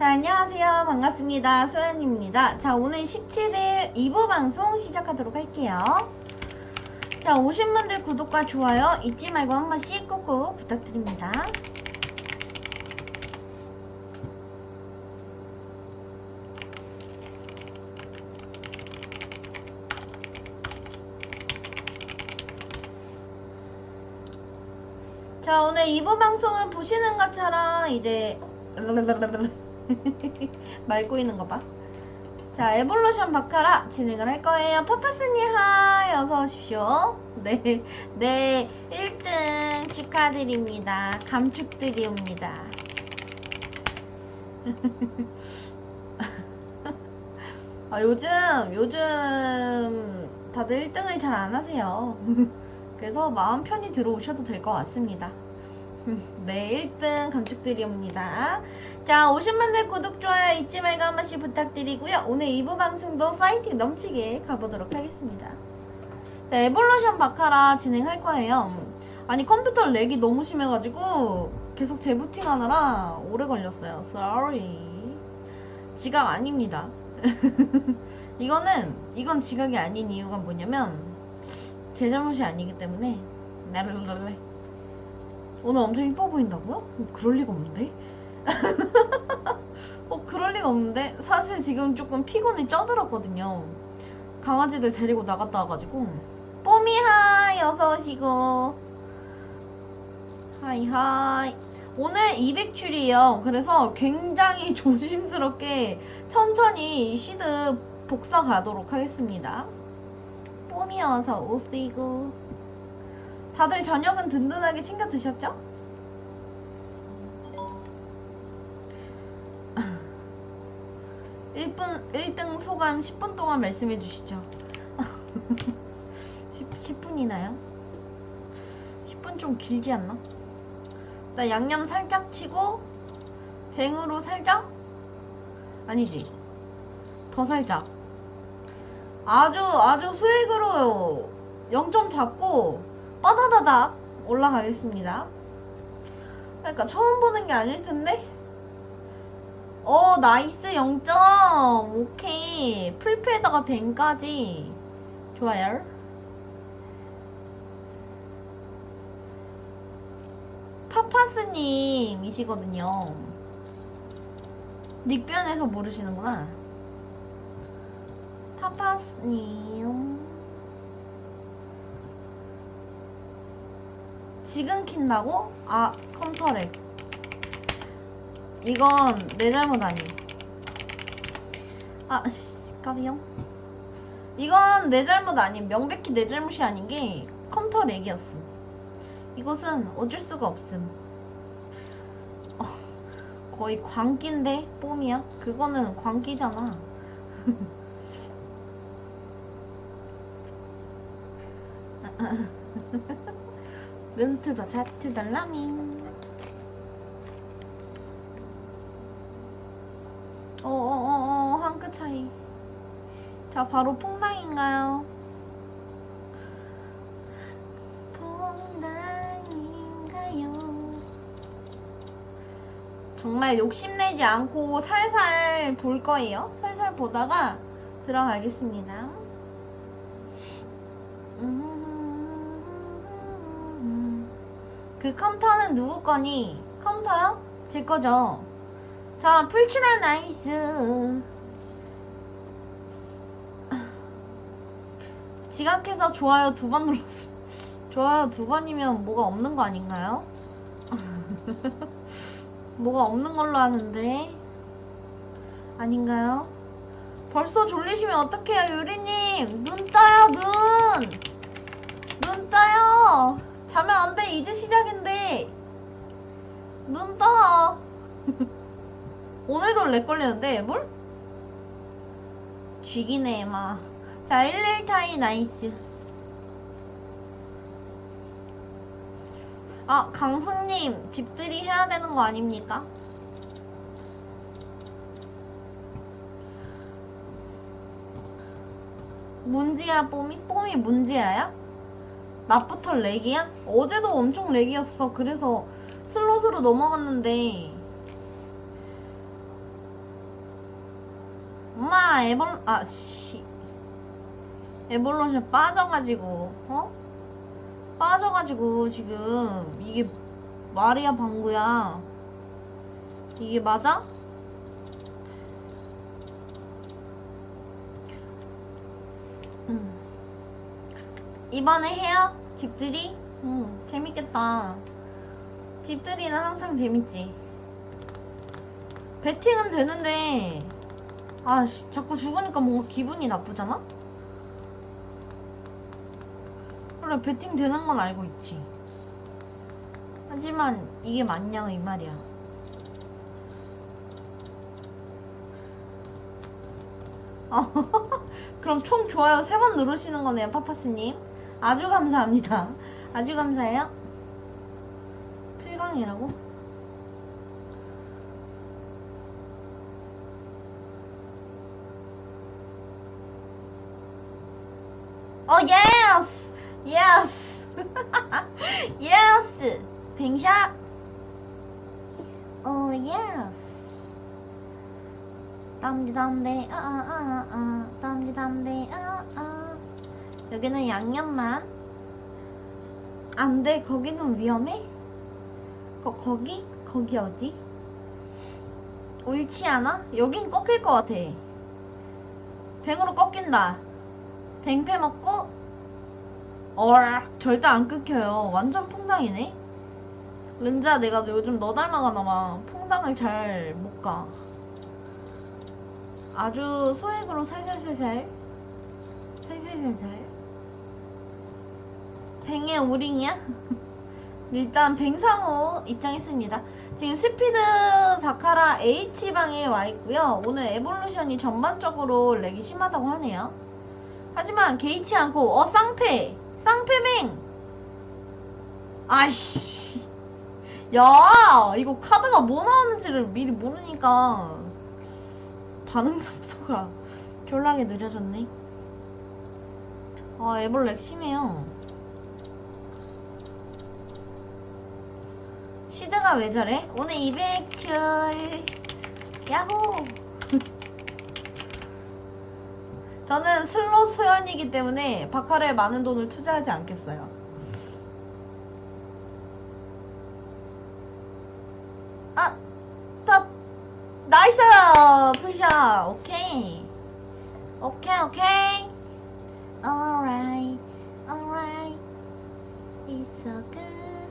자, 안녕하세요. 반갑습니다. 소연입니다. 자, 오늘 17일 2부 방송 시작하도록 할게요. 자, 오신 분들 구독과 좋아요 잊지 말고 한 번씩 꾹꾹 부탁드립니다. 자, 오늘 2부 방송은 보시는 것처럼 이제 말 꼬이는 거 봐. 자, 에볼루션 바카라 진행을 할 거예요. 퍼퍼스님 하이 어서 오십시오. 네, 네, 1등 축하드립니다. 감축드리옵니다. 아, 요즘 요즘 다들 1등을 잘 안 하세요. 그래서 마음 편히 들어오셔도 될 것 같습니다. 네, 1등 감축드리옵니다. 자, 오신 분들 구독, 좋아요 잊지 말고 한 번씩 부탁드리고요. 오늘 2부 방송도 파이팅 넘치게 가보도록 하겠습니다. 네, 에볼루션 바카라 진행할 거예요. 아니, 컴퓨터 렉이 너무 심해가지고 계속 재부팅 하느라 오래 걸렸어요. Sorry. 지각 아닙니다. 이거는, 이건 지각이 아닌 이유가 뭐냐면, 제 잘못이 아니기 때문에, 나르르르. 오늘 엄청 이뻐 보인다고요? 어, 그럴 리가 없는데? 어, 그럴 리가 없는데? 사실 지금 조금 피곤이 쪄들었거든요. 강아지들 데리고 나갔다 와가지고. 뽀미 하이, 어서오시고. 하이, 하이. 오늘 200줄이에요. 그래서 굉장히 조심스럽게 천천히 시드 복사 가도록 하겠습니다. 뽀미 어서 오시고. 다들 저녁은 든든하게 챙겨 드셨죠? 일분 1등 소감 10분 동안 말씀해 주시죠. 10, 분이나요 10분 좀 길지 않나? 나 양념 살짝 치고 뱅으로 살짝? 아니지. 더 살짝. 아주 아주 수액으로 0점 잡고 빠다다닥 올라가겠습니다. 그러니까 처음 보는 게 아닐 텐데. 어, 나이스 0점. 오케이. 풀패에다가 뱅까지. 좋아요. 파파스님이시거든요. 닉변에서 모르시는구나. 파파스님. 지금 킨다고? 아, 컴퓨터렉. 이건 내 잘못 아니. 아, 씨, 까비요. 이건 내 잘못 아님. 명백히 내 잘못이 아닌 게 컴퓨터 렉이었음. 이것은 어쩔 수가 없음. 어, 거의 광기인데 뽐이야? 그거는 광기잖아. 른트더 자트더 라밍. 어어어어 한 끗 차이. 자 바로 퐁당인가요? 퐁당인가요? 정말 욕심내지 않고 살살 볼 거예요. 살살 보다가 들어가겠습니다. 그 컴퓨터는 누구 거니? 컴퓨터요? 제 거죠. 자, 풀출한 나이스. 지각해서 좋아요 두 번 눌렀어. 좋아요 두 번이면 뭐가 없는 거 아닌가요? 뭐가 없는 걸로 아는데. 아닌가요? 벌써 졸리시면 어떡해요, 유리님? 눈 떠요, 눈! 눈 떠요! 자면 안 돼, 이제 시작인데. 눈 떠. 오늘도 렉 걸리는데, 뭘? 쥐기네, 마. 자, 11 타이 나이스. 아, 강수님, 집들이 해야 되는 거 아닙니까? 문지야, 뽀미? 뽀미 문지야야? 낮부터 렉이야? 어제도 엄청 렉이었어. 그래서 슬롯으로 넘어갔는데 아 에볼 아씨. 에볼루션 빠져가지고 어? 빠져가지고 지금 이게 말이야 방구야. 이게 맞아? 음. 이번에 해요 집들이? 음 재밌겠다. 집들이는 항상 재밌지. 배팅은 되는데 아 씨, 자꾸 죽으니까 뭔가 기분이 나쁘잖아? 원래 배팅 되는 건 알고 있지. 하지만 이게 맞냐 이 말이야. 어, 그럼 총 좋아요 세 번 누르시는 거네요 파파스님. 아주 감사합니다. 아주 감사해요. 필광이라고? 어 예스 예스 예스 뱅샷 어 예스 땀디담데 아아아아 땀디담데 아아 여기는 양념만 안돼 거기는 위험해? 거, 거기? 거기 어디? 옳지 않아? 여긴 꺾일 것 같아 뱅으로 꺾인다 뱅패 먹고? 얼 절대 안 끊겨요. 완전 퐁당이네. 른자 내가 요즘 너 닮아가나봐. 퐁당을 잘 못 가. 아주 소액으로 살살살살. 살살살살. 뱅의 오링이야? 일단 뱅상우 입장했습니다. 지금 스피드 바카라 H방에 와 있고요. 오늘 에볼루션이 전반적으로 렉이 심하다고 하네요 하지만 개의치 않고 어 쌍패. 쌍패맹. 아이씨. 야 이거 카드가 뭐 나오는지를 미리 모르니까 반응 속도가 졸라게 느려졌네. 아 에볼렉 심해요. 시드가 왜 저래? 오늘 200줄 야호 저는 슬롯 소연이기 때문에 바카라에 많은 돈을 투자하지 않겠어요 아! 탑! 나이스! 풀샷 오케이 오케이 오케이 alright alright it's so good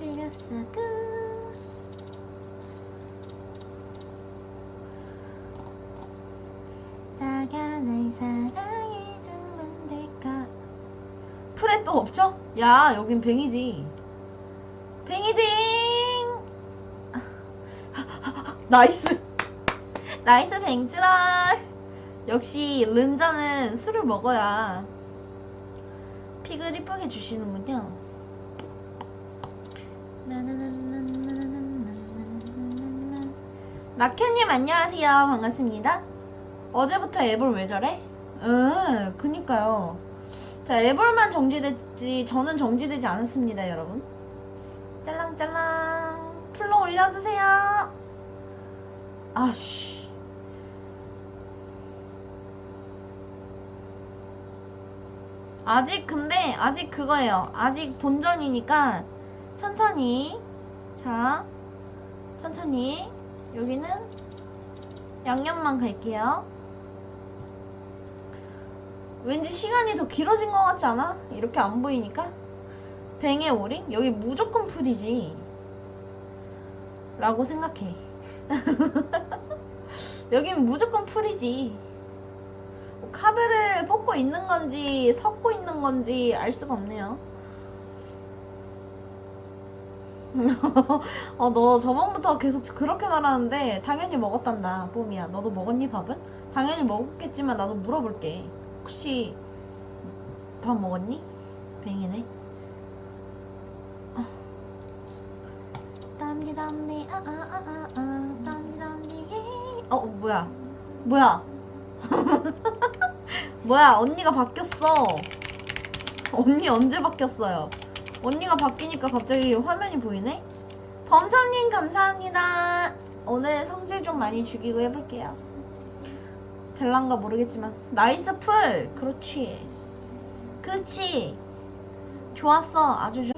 feels so good 또 없죠? 야 여긴 뱅이지. 뱅이딩 나이스. 나이스 뱅즈라. 역시 른자는 술을 먹어야 픽을 이쁘게 주시는군요. 나켄님 안녕하세요. 반갑습니다. 어제부터 애볼 왜 저래? 응 그니까요 자 애볼만 정지됐지 저는 정지되지 않았습니다 여러분. 짤랑짤랑. 풀로 올려주세요. 아씨. 아직 근데 아직 그거예요. 아직 본전이니까 천천히. 자 천천히. 여기는 양념만 갈게요 왠지 시간이 더 길어진 것 같지 않아? 이렇게 안 보이니까? 뱅의 오링? 여기 무조건 풀이지. 라고 생각해. 여긴 무조건 풀이지. 카드를 뽑고 있는 건지 섞고 있는 건지 알 수가 없네요. 어, 너 저번부터 계속 그렇게 말하는데 당연히 먹었단다 뽀미야. 너도 먹었니 밥은? 당연히 먹었겠지만 나도 물어볼게 혹시 밥 먹었니? 뱅이네. 땀디담디 아아아아 땀디담디 어 뭐야? 뭐야? 뭐야? 언니가 바뀌었어. 언니 언제 바뀌었어요? 언니가 바뀌니까 갑자기 화면이 보이네? 범sam님 감사합니다. 오늘 성질 좀 많이 죽이고 해볼게요 될란가 모르겠지만. 나이스 풀! 그렇지. 그렇지. 좋았어. 아주 좋아